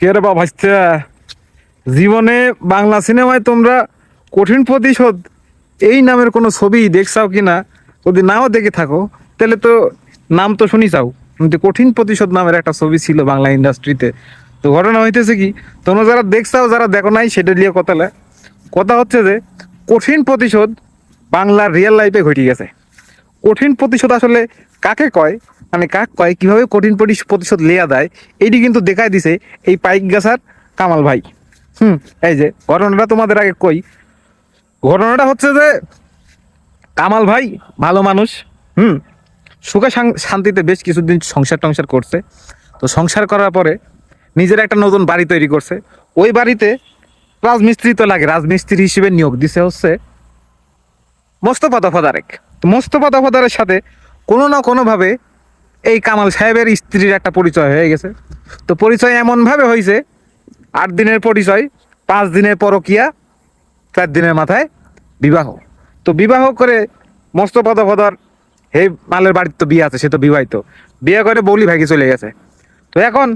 কে রে বা জীবনে বাংলা সিনেমায় তোমরা কঠিন প্রতিশোধ এই নামের কোনো ছবি দেখছাও কি না? যদি নাও দেখে থাকো, তাহলে তো নাম তো শুনি চাও কিন্তু কঠিন প্রতিশোধ নামের একটা ছবি ছিল বাংলা ইন্ডাস্ট্রিতে। তো ঘটনা হইতেছে কি, তোমরা যারা দেখছাও, যারা দেখো নাই, সেটা নিয়ে কথা কথা হচ্ছে যে, কঠিন প্রতিশোধ বাংলার রিয়েল লাইফে ঘটে গেছে। কঠিন প্রতিশোধ আসলে কাকে কয়? মানে কাক কয়? কীভাবে কঠিন প্রতিশোধ লেয়া দেয় এইটি কিন্তু দেখাই দিছে এই পাইক গাছার কামাল ভাই। হুম, এই যে, ঘটনাটা তোমাদের আগে কই। ঘটনাটা হচ্ছে যে, কামাল ভাই ভালো মানুষ, হুম, সুখে শান্তিতে বেশ কিছুদিন সংসার টংসার করছে। তো সংসার করার পরে নিজের একটা নতুন বাড়ি তৈরি করছে। ওই বাড়িতে রাজমিস্ত্রি তো লাগে, রাজমিস্ত্রি হিসেবে নিয়োগ দিছে হচ্ছে মোস্তফা দফাদারেক মোস্তফা দফাদারের সাথে কোনো না কোনোভাবে এই কামাল সাহেবের স্ত্রীর একটা পরিচয় হয়ে গেছে। তো পরিচয় এমনভাবে হয়েছে আট দিনের পরিচয়, পাঁচ দিনের পরকিয়া, চার দিনের মাথায় বিবাহ। তো বিবাহ করে মোস্তফা দফাদার হে মালের বাড়ির তো বিয়ে আছে, সে তো বিবাহিত। বিয়ে করে বলি ভাইকে চলে গেছে। তো এখন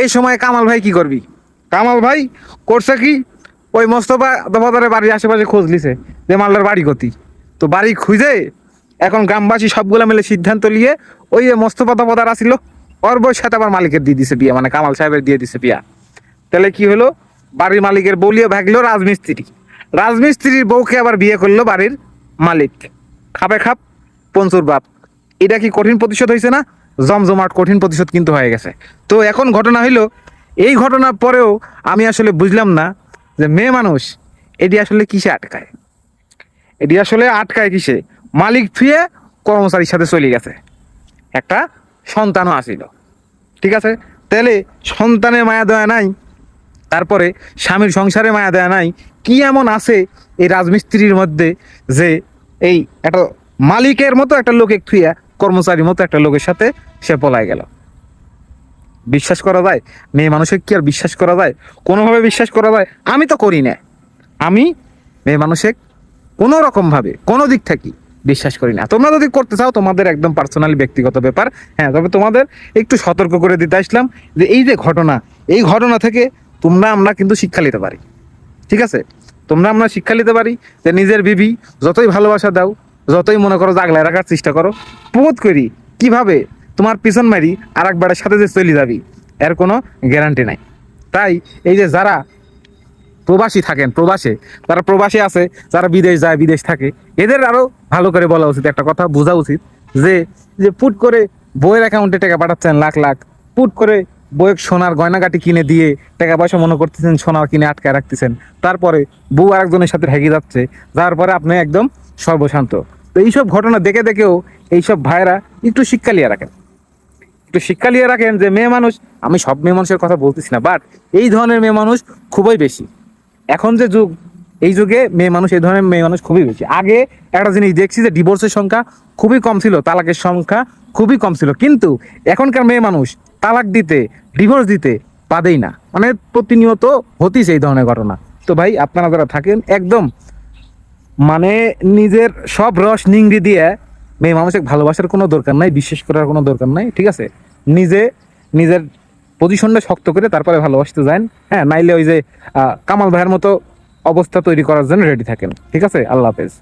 এই সময় কামাল ভাই কি করবি? কামাল ভাই করছে কি? ওই মোস্তফা দফাদারের বাড়ির আশেপাশে খোঁজ লিছে যে মালদার বাড়ি গতি তো বাড়ি খুঁজে এখন গ্রামবাসী সবগুলো মিলে সিদ্ধান্ত নিয়ে ওই যে মোস্তফা দফাদার আসিল ওর বউর সাথে আবার মালিকের দিয়ে দিছে বিয়া মানে কামাল সাহেবের দিয়ে দিছে বিয়া। তাহলে কি হলো? বাড়ির মালিকের বলিও ভাগলো রাজমিস্ত্রি। রাজমিস্ত্রির বউকে আবার বিয়ে করল বাড়ির মালিক। খাবে খাপ, পঞ্চুর বাপ। এটা কি কঠিন প্রতিশোধ হয়েছে না? জমজমাট কঠিন প্রতিশোধ কিন্তু হয়ে গেছে। তো এখন ঘটনা হইল, এই ঘটনার পরেও আমি আসলে বুঝলাম না যে মেয়ে মানুষ, এটি আসলে কিসে আটকায়? এটি আসলে আটকায় কিসে? মালিক ফিরে কর্মচারীর সাথে চলে গেছে। একটা সন্তানও আসিল। ঠিক আছে? তাহলে সন্তানের মায়া দেওয়া নাই, তারপরে স্বামীর সংসারে মায়া দেয়া নাই, কি এমন আছে এই রাজমিস্ত্রির মধ্যে যে এই একটা মালিকের মতো একটা লোকে থুইয়া কর্মচারীর মতো একটা লোকের সাথে সে পলায় গেল? বিশ্বাস করা যায়? মেয়ে মানুষের কি আর বিশ্বাস করা যায়? কোনোভাবে বিশ্বাস করা যায়? আমি তো করি না। আমি মেয়ে মানুষের কোনো রকমভাবে কোনো দিক থেকে বিশ্বাস করি না। তোমরা যদি করতে চাও, তোমাদের একদম পার্সোনালি ব্যক্তিগত ব্যাপার। হ্যাঁ তবে তোমাদের একটু সতর্ক করে দিতে আসলাম যে এই যে ঘটনা, এই ঘটনা থেকে তোমরা, আমরা কিন্তু শিক্ষা নিতে পারি। ঠিক আছে? তোমরা, আমরা শিক্ষা নিতে পারি যে নিজের বিবি যতই ভালোবাসা দাও, যতই মনে করো জাগলায় রাখার চেষ্টা করো বোধ করি কীভাবে তোমার পিছন মারি আর একবারের সাথে যে চলে যাবি, এর কোনো গ্যারান্টি নাই। তাই এই যে যারা প্রবাসী থাকেন, প্রবাসে। যারা প্রবাসী আছে, যারা বিদেশ যায়, বিদেশ থাকে, এদের আরও ভালো করে বলা উচিত একটা কথা, বোঝা উচিত যে যে পুট করে বইয়ের অ্যাকাউন্টে টাকা পাঠাচ্ছেন লাখ লাখ পুট করে বইয়ের সোনার গয়নাগাটি কিনে দিয়ে টাকা পয়সা মনে করতেছেন সোনার কিনে আটকায় রাখতেছেন, তারপরে বউ আরেকজনের সাথে হেগে যাচ্ছে, যার পরে আপনি একদম সর্বশান্ত। তো এইসব ঘটনা দেখে দেখেও এইসব ভাইরা একটু শিক্ষা লিয়ে রাখেন। একটু শিক্ষা লিয়ে রাখেন যে, মেয়ে মানুষ, আমি সব মেয়ে মানুষের কথা বলতেছি না বাট এই ধরনের মেয়ে মানুষ খুবই বেশি। এখন যে যুগ, এই যুগে মেয়ে মানুষ, এই ধরনের মেয়ে মানুষ খুবই বেশি। আগে একটা জিনিস দেখছি যে ডিভোর্সের সংখ্যা খুবই কম ছিল, তালাকের সংখ্যা খুবই কম ছিল। কিন্তু এখনকার মেয়ে মানুষ তালাক দিতে ডিভোর্স দিতে পাদেই না। মানে প্রতিনিয়ত হতিস এই ধরনের ঘটনা। তো ভাই, আপনারা যারা থাকেন, একদম মানে নিজের সব রস নিংড়ি দিয়ে মেয়ে মানুষকে ভালোবাসার কোনো দরকার নাই, বিশ্বাস করার কোনো দরকার নাই, ঠিক আছে? নিজে, নিজের পজিশনটা শক্ত করে তারপরে ভালোবাসতে যান। হ্যাঁ নাইলে ওই যে কামাল ভাইয়ের মতো অবস্থা তৈরি করার জন্য রেডি থাকেন। ঠিক আছে? আল্লাহ হাফেজ।